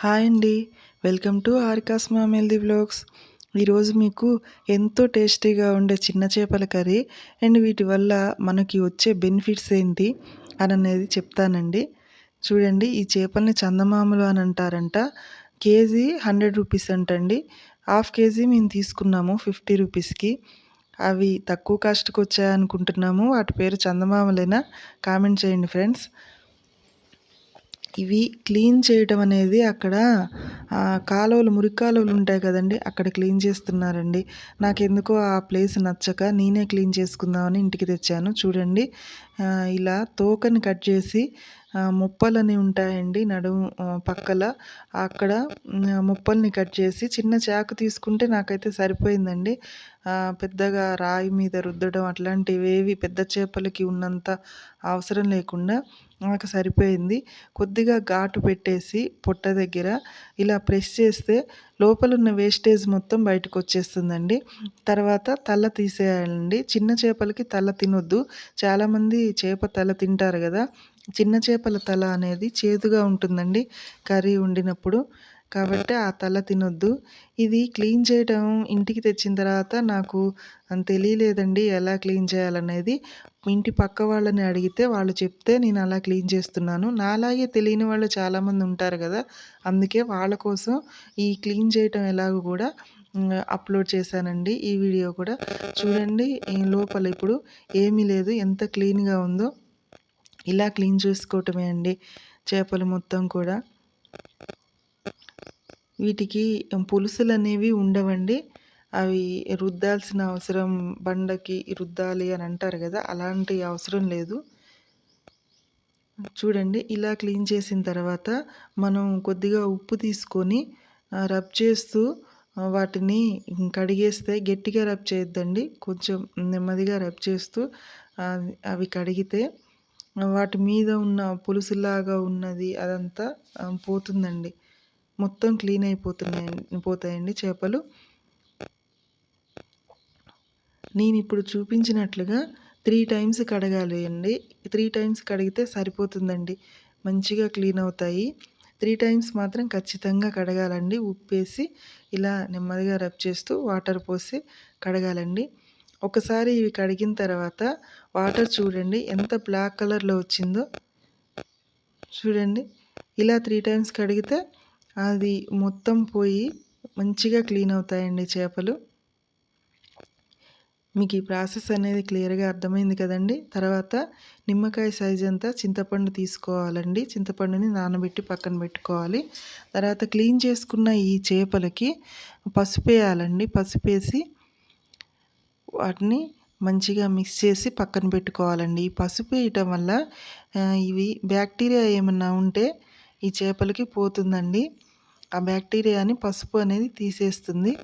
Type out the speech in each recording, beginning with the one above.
Hi అండి. Welcome to ఆర్కాస్ మామెల్ది బ్లాగ్స్ ఈరోజు మీకు ఎంతో టేస్టీగా ఉండే చిన్న చేపల కర్రీ అండ్ వీటి వల్ల మనకి వచ్చే బెనిఫిట్స్ ఏంటి అని అనేది చెప్తానండి. చూడండి ఈ చేపల్ని చందమామలు అని అంటారంట. కేజీ హండ్రెడ్ రూపీస్ అంటండి. హాఫ్ కేజీ మేము తీసుకున్నాము ఫిఫ్టీ రూపీస్కి. అవి తక్కువ కాస్ట్కి వచ్చాయనుకుంటున్నాము. వాటి పేరు చందమామలేనా? కామెంట్ చేయండి ఫ్రెండ్స్. ఇవి క్లీన్ చేయటం అనేది అక్కడ కాలువలు మురికి కాలువలు ఉంటాయి కదండి అక్కడ క్లీన్ చేస్తున్నారండి. నాకెందుకో ఆ ప్లేస్ నచ్చక నేనే క్లీన్ చేసుకుందామని ఇంటికి తెచ్చాను. చూడండి ఇలా తోకని కట్ చేసి ముప్పలని ఉంటాయండి నడుము పక్కల. అక్కడ ముప్పల్ని కట్ చేసి చిన్న చాకు తీసుకుంటే నాకైతే సరిపోయిందండి. పెద్దగా రాయి మీద రుద్దడం అట్లాంటివేవి ఏవి పెద్ద చేపలకి ఉన్నంత అవసరం లేకుండా నాకు సరిపోయింది. కొద్దిగా ఘాటు పెట్టేసి పొట్ట దగ్గర ఇలా ప్రెస్ చేస్తే లోపల ఉన్న వేస్టేజ్ మొత్తం బయటకు వచ్చేస్తుందండి తర్వాత తల తీసేయాలండి. చిన్న చేపలకి తల తినొద్దు. చాలామంది చేప తల తింటారు కదా. చిన్న చేపల తల అనేది చేదుగా ఉంటుందండి. కర్రీ వండినప్పుడు. కాబట్టి ఆ తల తినొద్దు. ఇది క్లీన్ చేయడం ఇంటికి తెచ్చిన తర్వాత నాకు తెలియలేదండి ఎలా క్లీన్ చేయాలనేది. ఇంటి పక్క వాళ్ళని అడిగితే వాళ్ళు చెప్తే నేను అలా క్లీన్ చేస్తున్నాను. నాలాగే తెలియని వాళ్ళు చాలామంది ఉంటారు కదా. అందుకే వాళ్ళ కోసం ఈ క్లీన్ చేయటం ఎలాగో కూడా అప్లోడ్ చేశానండి. ఈ వీడియో కూడా చూడండి. లోపల ఇప్పుడు ఏమీ లేదు. ఎంత క్లీన్గా ఉందో ఇలా క్లీన్ చేసుకోవటమే అండి చేపలు మొత్తం కూడా. వీటికి పులుసులు అనేవి ఉండవండి. అవి రుద్దాల్సిన అవసరం బండకి రుద్దాలి అని అంటారు కదా అలాంటి అవసరం లేదు. చూడండి ఇలా క్లీన్ చేసిన తర్వాత మనం కొద్దిగా ఉప్పు తీసుకొని రబ్ చేస్తూ వాటిని కడిగేస్తే గట్టిగా రబ్ చేయొద్దండి. కొంచెం నెమ్మదిగా రబ్ చేస్తూ అవి కడిగితే వాటి మీద ఉన్న పులుసులాగా ఉన్నది అదంతా పోతుందండి. మొత్తం క్లీన్ అయిపోతున్నాయి పోతాయండి చేపలు. నేను ఇప్పుడు చూపించినట్లుగా త్రీ టైమ్స్ కడగాలి అండి. త్రీ టైమ్స్ కడిగితే సరిపోతుందండి. మంచిగా క్లీన్ అవుతాయి. త్రీ టైమ్స్ మాత్రం ఖచ్చితంగా కడగాలండి. ఉప్పేసి ఇలా నెమ్మదిగా రబ్ చేస్తూ వాటర్ పోసి కడగాలండి. ఒకసారి ఇవి కడిగిన తర్వాత వాటర్ చూడండి ఎంత బ్లాక్ కలర్లో వచ్చిందో. చూడండి ఇలా త్రీ టైమ్స్ కడిగితే అది మొత్తం పోయి మంచిగా క్లీన్ అవుతాయండి చేపలు. మీకు ఈ ప్రాసెస్ అనేది క్లియర్గా అర్థమైంది కదండి. తర్వాత నిమ్మకాయ సైజ్ అంతా చింతపండు తీసుకోవాలండి. చింతపండుని నానబెట్టి పక్కన పెట్టుకోవాలి. తర్వాత క్లీన్ చేసుకున్న ఈ చేపలకి పసుపు వేయాలండి. పసుపు వేసి వాటిని మంచిగా మిక్స్ చేసి పక్కన పెట్టుకోవాలండి. ఈ పసుపు వేయటం వల్ల ఇవి బ్యాక్టీరియా ఏమన్నా ఉంటే ఈ చేపలకి పోతుందండి. ఆ బ్యాక్టీరియాని పసుపు అనేది తీసేస్తుంది.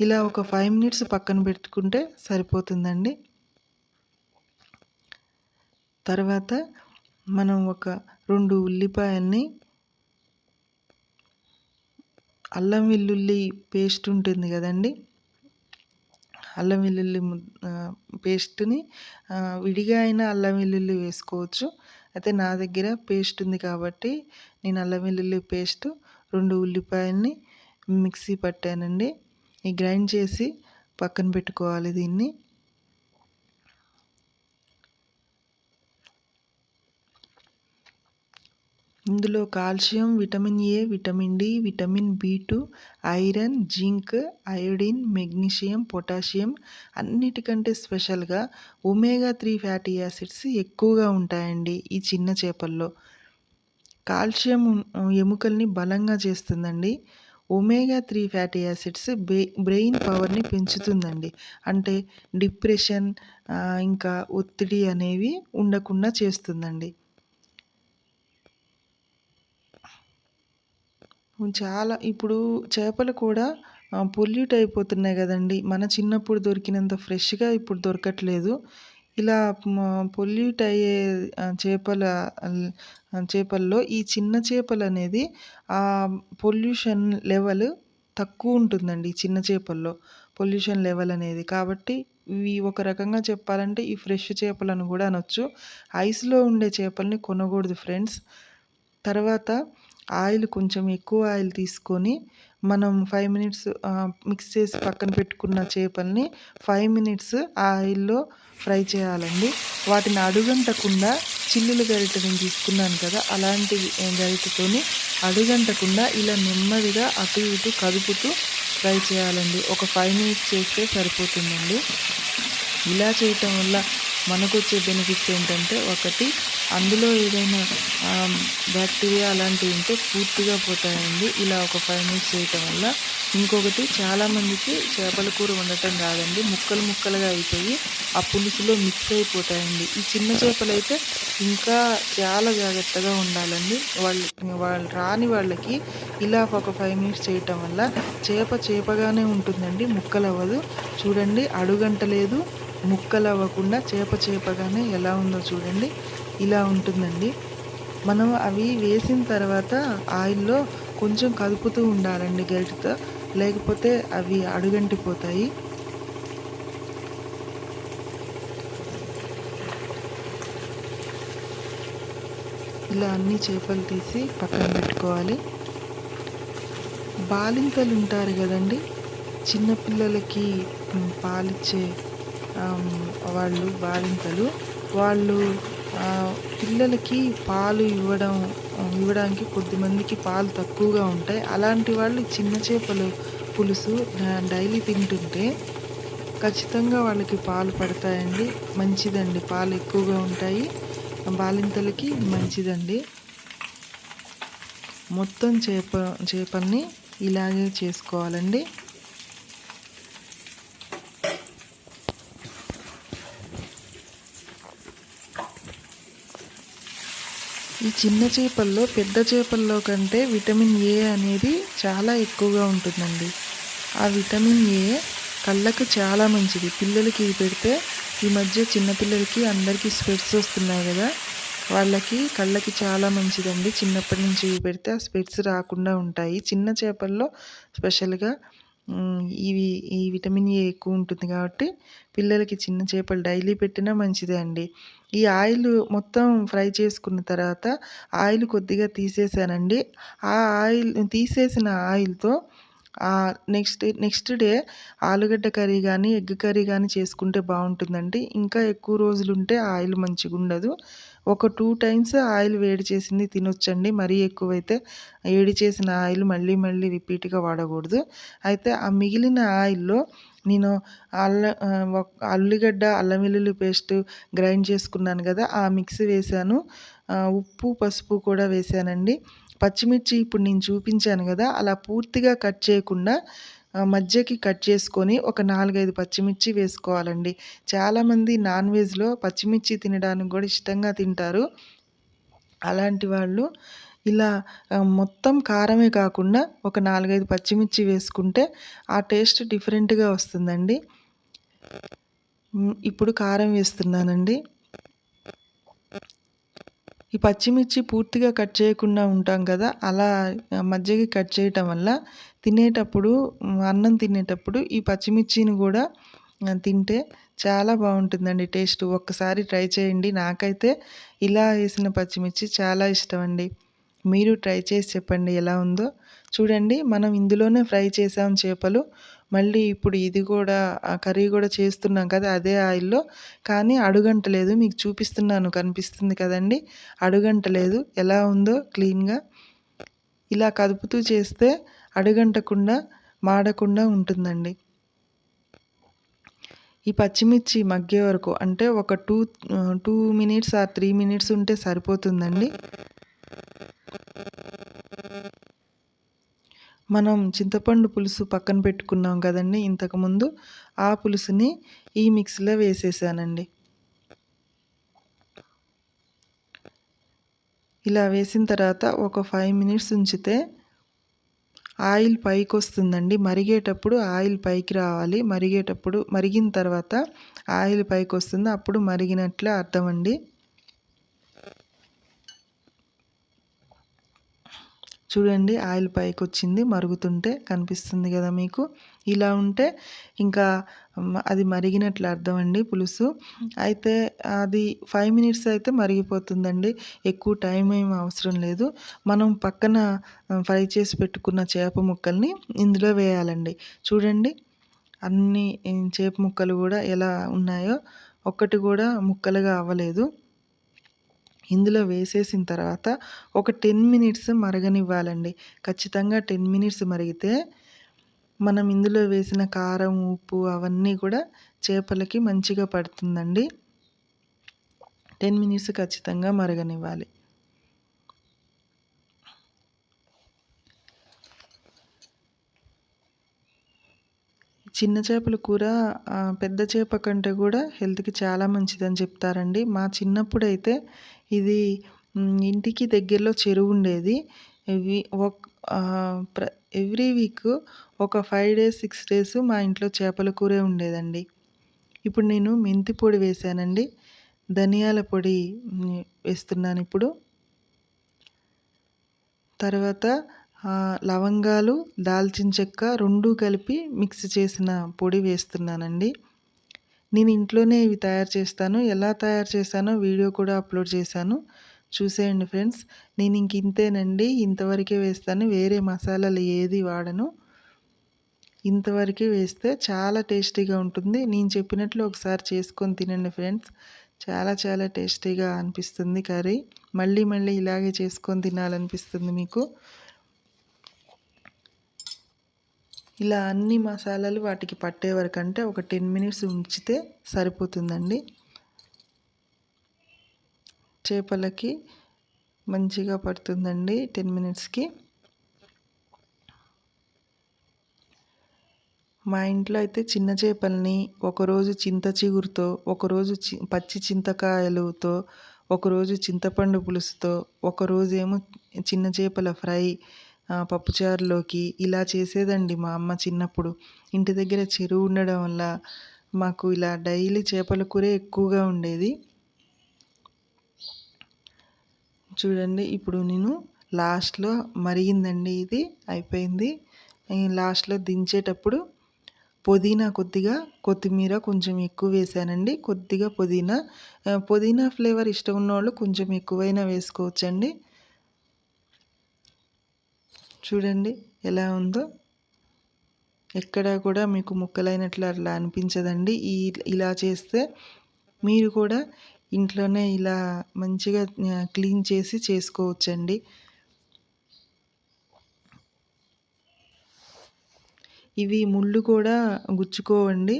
ఇలా ఒక ఫైవ్ మినిట్స్ పక్కన పెట్టుకుంటే సరిపోతుందండి. తర్వాత మనం ఒక రెండు ఉల్లిపాయల్ని అల్లం వెల్లుల్లి పేస్ట్ ఉంటుంది కదండి అల్లం వెల్లుల్లి పేస్ట్ని విడిగా అయినా అల్లం వెల్లుల్లి వేసుకోవచ్చు. అయితే నా దగ్గర పేస్ట్ ఉంది కాబట్టి నేను అల్లం వెల్లుల్లి పేస్ట్ రెండు ఉల్లిపాయల్ని మిక్సీ పట్టానండి. ఈ గ్రైండ్ చేసి పక్కన పెట్టుకోవాలి దీన్ని. ఇందులో calcium vitamin A vitamin D vitamin B two iron zinc iodine magnesium potassium అన్నిటికంటే స్పెషల్గా ఒమేగా త్రీ ఫ్యాటీ యాసిడ్స్ ఎక్కువగా ఉంటాయండి ఈ చిన్న చేపల్లో. కాల్షియం ఎముకల్ని బలంగా చేస్తుందండి. Omega three fatty acids brain పవర్ని పెంచుతుందండి. అంటే డిప్రెషన్ ఇంకా ఒత్తిడి అనేవి ఉండకుండా చేస్తుందండి. చాలా. ఇప్పుడు చేపలు కూడా పొల్యూట్ అయిపోతున్నాయి కదండి. మన చిన్నప్పుడు దొరికినంత ఫ్రెష్గా ఇప్పుడు దొరకట్లేదు. ఇలా పొల్యూట్ అయ్యే చేపల చేపల్లో ఈ చిన్న చేపలు అనేది ఆ పొల్యూషన్ లెవెల్ తక్కువ ఉంటుందండి చిన్న చేపల్లో. పొల్యూషన్ లెవెల్ అనేది. కాబట్టి ఇవి ఒక రకంగా చెప్పాలంటే ఈ ఫ్రెష్ చేపలను కూడా అనొచ్చు. ఐస్లో ఉండే చేపల్ని కొనకూడదు ఫ్రెండ్స్. తర్వాత ఆయిల్ కొంచెం ఎక్కువ ఆయిల్ తీసుకొని మనం ఫైవ్ మినిట్స్ మిక్స్ చేసి పక్కన పెట్టుకున్న చేపల్ని ఫైవ్ మినిట్స్ ఆ ఆయిల్లో ఫ్రై చేయాలండి. వాటిని అడుగంటకుండా చిల్లులు గరిట నేను తీసుకున్నాను కదా అలాంటి గరిటతోని అడుగంటకుండా ఇలా నెమ్మదిగా అటు ఇటు కదుపుతూ ఫ్రై చేయాలండి. ఒక ఫైవ్ మినిట్స్ చేస్తే సరిపోతుందండి. ఇలా చేయటం వల్ల మనకు వచ్చే బెనిఫిట్స్ ఏంటంటే ఒకటి అందులో ఏదైనా బ్యాక్టీరియా అలాంటివి ఉంటే పూర్తిగా పోతాయండి. ఇలా ఒక ఫైవ్ మినిట్స్ చేయటం వల్ల. ఇంకొకటి చాలామందికి చేపల కూర వండటం రాదండి. ముక్కలు ముక్కలుగా అయిపోయి ఆ పులుసులో మిక్స్ అయిపోతాయండి. ఈ చిన్న చేపలు అయితే ఇంకా చాలా జాగ్రత్తగా ఉండాలండి. వాళ్ళు వాళ్ళు రాని వాళ్ళకి ఇలా ఒక ఫైవ్ మినిట్స్ చేయటం వల్ల చేప చేపగానే ఉంటుందండి. ముక్కలు అవ్వదు చూడండి అడుగంట లేదు ముక్కలు అవ్వకుండా చేప చేపగానే ఎలా ఉందో చూడండి. ఇలా ఉంటుందండి. మనం అవి వేసిన తర్వాత ఆయిల్లో కొంచెం కలుపుతూ ఉండాలండి గరిటతో. లేకపోతే అవి అడుగంటిపోతాయి. ఇలా అన్ని చేపలు తీసి పక్కన పెట్టుకోవాలి. బాలింతలు ఉంటారు కదండి. చిన్నపిల్లలకి పాలిచ్చే వాళ్ళు బాలింతలు వాళ్ళు పిల్లలకి పాలు ఇవ్వడం ఇవ్వడానికి కొద్దిమందికి పాలు తక్కువగా ఉంటాయి. అలాంటి వాళ్ళు చిన్న చేపలు పులుసు డైలీ తింటుంటే ఖచ్చితంగా వాళ్ళకి పాలు పడతాయండి. మంచిదండి పాలు ఎక్కువగా ఉంటాయి. బాలింతలకి మంచిదండి. మొత్తం చేప చేపల్ని ఇలాగే చేసుకోవాలండి. ఈ చిన్న చేపల్లో పెద్ద చేపల్లో కంటే విటమిన్ ఏ అనేది చాలా ఎక్కువగా ఉంటుందండి. ఆ విటమిన్ ఏ కళ్ళకు చాలా మంచిది. పిల్లలకి ఇది పెడితే ఈ మధ్య చిన్నపిల్లలకి అందరికీ స్పెట్స్ వస్తున్నాయి కదా. వాళ్ళకి కళ్ళకి చాలా మంచిదండి. చిన్నప్పటి నుంచి ఇవి పెడితే ఆ స్పెట్స్ రాకుండా ఉంటాయి. చిన్న చేపల్లో స్పెషల్గా ఇవి ఈ విటమిన్ ఏ ఎక్కువ ఉంటుంది కాబట్టి పిల్లలకి చిన్న చేపలు డైలీ పెట్టినా మంచిదే అండి. ఈ ఆయిల్ మొత్తం ఫ్రై చేసుకున్న తర్వాత ఆయిల్ కొద్దిగా తీసేసానండి. ఆ ఆయిల్ తీసేసిన ఆయిల్తో నెక్స్ట్ నెక్స్ట్ డే ఆలుగడ్డ కర్రీ కానీ ఎగ్ కర్రీ కానీ చేసుకుంటే బాగుంటుందండి ఇంకా ఎక్కువ రోజులు ఉంటే ఆయిల్ మంచిగా ఉండదు ఒక టూ టైమ్స్ ఆయిల్ వేడి చేసింది తినొచ్చండి. మరీ ఎక్కువైతే వేడి చేసిన ఆయిల్ మళ్ళీ మళ్ళీ రిపీట్గా వాడకూడదు. అయితే ఆ మిగిలిన ఆయిల్లో నేను అల్ల అల్లిగడ్డ అల్లం వెల్లుల్లి పేస్ట్ గ్రైండ్ చేసుకున్నాను కదా ఆ మిక్సీ వేసాను ఉప్పు పసుపు కూడా వేసానండి పచ్చిమిర్చి ఇప్పుడు నేను చూపించాను కదా అలా పూర్తిగా కట్ చేయకుండా మధ్యకి కట్ చేసుకొని ఒక నాలుగైదు పచ్చిమిర్చి వేసుకోవాలండి. చాలామంది నాన్ వెజ్లో పచ్చిమిర్చి తినడానికి కూడా ఇష్టంగా తింటారు. అలాంటి వాళ్ళు ఇలా మొత్తం కారమే కాకుండా ఒక నాలుగైదు పచ్చిమిర్చి వేసుకుంటే ఆ టేస్ట్ డిఫరెంట్గా వస్తుందండి. ఇప్పుడు కారం వేస్తున్నానండి. ఈ పచ్చిమిర్చి పూర్తిగా కట్ చేయకుండా ఉంటాం కదా అలా మధ్యకి కట్ చేయటం వల్ల తినేటప్పుడు అన్నం తినేటప్పుడు ఈ పచ్చిమిర్చిని కూడా తింటే చాలా బాగుంటుందండి టేస్ట్. ఒక్కసారి ట్రై చేయండి. నాకైతే ఇలా వేసిన పచ్చిమిర్చి చాలా ఇష్టం అండి మీరు ట్రై చేసి చెప్పండి ఎలా ఉందో. చూడండి మనం ఇందులోనే ఫ్రై చేసాం చేపలు. మళ్ళీ ఇప్పుడు ఇది కూడా కర్రీ కూడా చేస్తున్నాం కదా అదే ఆయిల్లో. కానీ అడుగంటలేదు మీకు చూపిస్తున్నాను కనిపిస్తుంది కదండి. అడుగంటలేదు ఎలా ఉందో క్లీన్గా. ఇలా కదుపుతూ చేస్తే అడుగంటకుండా మాడకుండా ఉంటుందండి. ఈ పచ్చిమిర్చి మగ్గే వరకు అంటే ఒక టూ టూ మినిట్స్ ఆ త్రీ మినిట్స్ ఉంటే సరిపోతుందండి. మనం చింతపండు పులుసు పక్కన పెట్టుకున్నాం కదండి ఇంతకుముందు ఆ పులుసుని ఈ మిక్సీలో వేసేసానండి. ఇలా వేసిన తర్వాత ఒక ఫైవ్ మినిట్స్ ఉంచితే ఆయిల్ పైకి వస్తుందండి మరిగేటప్పుడు ఆయిల్ పైకి రావాలి. మరిగేటప్పుడు మరిగిన తర్వాత ఆయిల్ పైకి వస్తుంది అప్పుడు మరిగినట్లే అర్థం అండి చూడండి ఆయిల్ పైకి వచ్చింది మరుగుతుంటే కనిపిస్తుంది కదా మీకు. ఇలా ఉంటే ఇంకా అది మరిగినట్లు అర్థం అండి పులుసు. అయితే అది ఫైవ్ మినిట్స్ అయితే మరిగిపోతుందండి. ఎక్కువ టైం ఏం అవసరం లేదు. మనం పక్కన ఫ్రై చేసి పెట్టుకున్న చేప ముక్కల్ని ఇందులో వేయాలండి. చూడండి అన్ని చేప ముక్కలు కూడా ఎలా ఉన్నాయో. ఒక్కటి కూడా ముక్కలుగా అవ్వలేదు. ఇందులో వేసేసిన తర్వాత ఒక టెన్ మినిట్స్ మరగనివ్వాలండి. ఖచ్చితంగా టెన్ మినిట్స్ మరిగితే మనం ఇందులో వేసిన కారం ఉప్పు అవన్నీ కూడా చేపలకి మంచిగా పడుతుందండి. టెన్ మినిట్స్ ఖచ్చితంగా మరగనివ్వాలి. చిన్న చేపల కూర పెద్ద చేప కంటే కూడా హెల్త్కి చాలా మంచిదని చెప్తారండి. మా చిన్నప్పుడు అయితే ఇది ఇంటికి దగ్గరలో చెరువు ఉండేది. ఇవి ప్ర ఎవ్రీ వీక్ ఒక ఫైవ్ డేస్ సిక్స్ డేస్ మా ఇంట్లో చేపల కూరే ఉండేదండి. ఇప్పుడు నేను మెంతి పొడి వేసానండి. ధనియాల పొడి వేస్తున్నాను ఇప్పుడు. తర్వాత లవంగాలు దాల్చిన చెక్క రెండు కలిపి మిక్స్ చేసిన పొడి వేస్తున్నానండి. నేను ఇంట్లోనే ఇవి తయారు చేస్తాను. ఎలా తయారు చేశానో వీడియో కూడా అప్లోడ్ చేశాను. చూసేయండి ఫ్రెండ్స్. నేను ఇంక ఇంతేనండి. ఇంతవరకే వేస్తాను. వేరే మసాలాలు ఏది వాడను. ఇంతవరకే వేస్తే చాలా టేస్టీగా ఉంటుంది. నేను చెప్పినట్లు ఒకసారి చేసుకొని తినండి ఫ్రెండ్స్. చాలా చాలా టేస్టీగా అనిపిస్తుంది కర్రీ. మళ్ళీ మళ్ళీ ఇలాగే చేసుకొని తినాలనిపిస్తుంది మీకు. ఇలా అన్ని మసాలాలు వాటికి పట్టే వరకు అంటే ఒక టెన్ మినిట్స్ ఉంచితే సరిపోతుందండి. చేపలకి మంచిగా పడుతుందండి టెన్ మినిట్స్కి మా ఇంట్లో అయితే చిన్న చేపల్ని ఒకరోజు చింత చిగురుతో ఒకరోజు చి పచ్చి చింతకాయలతో ఒకరోజు చింతపండు పులుసుతో ఒకరోజేమో చిన్న చేపల ఫ్రై పప్పుచారులోకి ఇలా చేసేదండి మా అమ్మ చిన్నప్పుడు. ఇంటి దగ్గర చెరువు ఉండడం వల్ల మాకు ఇలా డైలీ చేపల కూరే ఎక్కువగా ఉండేది. చూడండి ఇప్పుడు నేను లాస్ట్లో మరిగిందండి ఇది అయిపోయింది. లాస్ట్లో దించేటప్పుడు పుదీనా కొద్దిగా కొత్తిమీర కొంచెం ఎక్కువ వేసానండి. కొద్దిగా పుదీనా పుదీనా ఫ్లేవర్ ఇష్టం ఉన్నవాళ్ళు కొంచెం ఎక్కువైనా వేసుకోవచ్చండి. చూడండి ఎలా ఉందో. ఎక్కడ కూడా మీకు ముక్కలైనట్లు అట్లా అనిపించదండి. ఈ ఇలా చేస్తే మీరు కూడా ఇంట్లోనే ఇలా మంచిగా క్లీన్ చేసి చేసుకోవచ్చండి. ఇవి ముళ్ళు కూడా గుచ్చుకోవండి.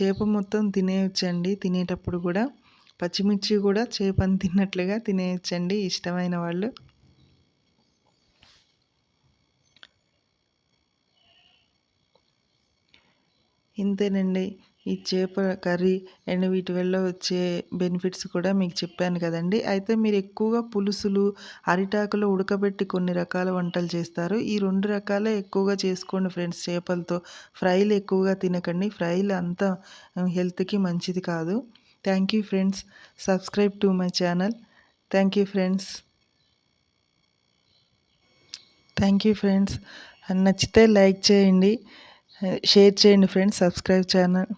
చేప మొత్తం తినేయచ్చండి. తినేటప్పుడు కూడా పచ్చిమిర్చి కూడా చేపని తిన్నట్లుగా తినేయచ్చండి. ఇష్టమైన వాళ్ళు. ఇంతేనండి. ఈ చేప కర్రీ అండ్ వీటి వల్ల వచ్చే బెనిఫిట్స్ కూడా మీకు చెప్పాను కదండి. అయితే మీరు ఎక్కువగా పులుసులు అరిటాకులో ఉడకబెట్టి కొన్ని రకాల వంటలు చేస్తారు. ఈ రెండు రకాలే ఎక్కువగా చేసుకోండి ఫ్రెండ్స్. చేపలతో ఫ్రైలు ఎక్కువగా తినకండి. ఫ్రైలు అంతా హెల్త్కి మంచిది కాదు. Thank you friends. Subscribe to my channel. Thank you friends. Thank you friends. నచ్చితే లైక్ చేయండి. షేర్ చేయండి ఫ్రెండ్స్ సబ్స్క్రైబ్ ఛానల్.